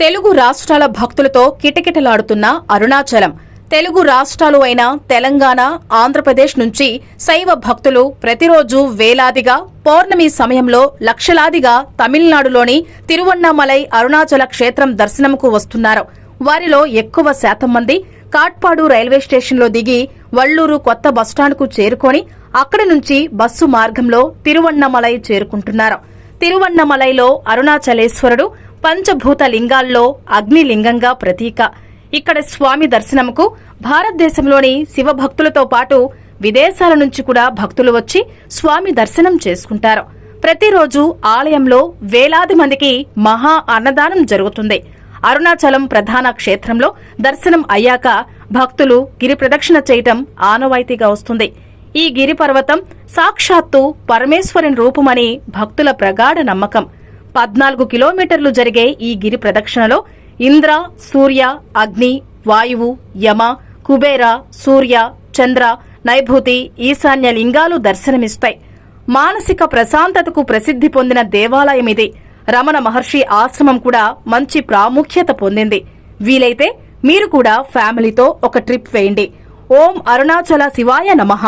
తెలుగు రాష్ట్రాల భక్తులతో కిటకిటలాడుతున్న అరుణాచలం. తెలుగు రాష్ట్రాలు అయిన తెలంగాణ ఆంధ్రప్రదేశ్ నుంచి శైవ భక్తులు ప్రతిరోజు వేలాదిగా పౌర్ణమి సమయంలో లక్షలాదిగా తమిళనాడులోని తిరువన్నామలై అరుణాచల క్షేత్రం దర్శనంకు వస్తున్నారు. వారిలో ఎక్కువ శాతం మంది కాట్పాడు రైల్వే స్టేషన్లో దిగి వల్లూరు కొత్త బస్టాండ్కు చేరుకొని అక్కడి నుంచి బస్సు మార్గంలో తిరువన్నమలై చేరుకుంటున్నారు. తిరువన్నమలైలో అరుణాచలేశ్వరుడు పంచభూత లింగాల్లో అగ్నిలింగంగా ప్రతీక. ఇక్కడ స్వామి దర్శనముకు భారతదేశంలోని శివభక్తులతో పాటు విదేశాల నుంచి కూడా భక్తులు వచ్చి స్వామి దర్శనం చేసుకుంటారు. ప్రతిరోజు ఆలయంలో వేలాది మందికి మహా అన్నదానం జరుగుతుంది. అరుణాచలం ప్రధాన క్షేత్రంలో దర్శనం అయ్యాక భక్తులు గిరి ప్రదక్షిణ చేయటం ఆనవాయితీగా వస్తుంది. ఈ గిరి పర్వతం సాక్షాత్తు పరమేశ్వరుని రూపమని భక్తుల ప్రగాఢ నమ్మకం. పద్నాలుగు కిలోమీటర్లు జరిగే ఈ గిరి ప్రదక్షిణలో ఇంద్ర సూర్య అగ్ని వాయువు యమ కుబేర సూర్య చంద్ర నైభూతి ఈశాన్య లింగాలు దర్శనమిస్తాయి. మానసిక ప్రశాంతతకు ప్రసిద్ధి పొందిన దేవాలయం ఇది. రమణ మహర్షి ఆశ్రమం కూడా మంచి ప్రాముఖ్యత పొందింది. వీలైతే మీరు కూడా ఫ్యామిలీతో ఒక ట్రిప్ వేయండి. ఓం అరుణాచల శివాయ నమః.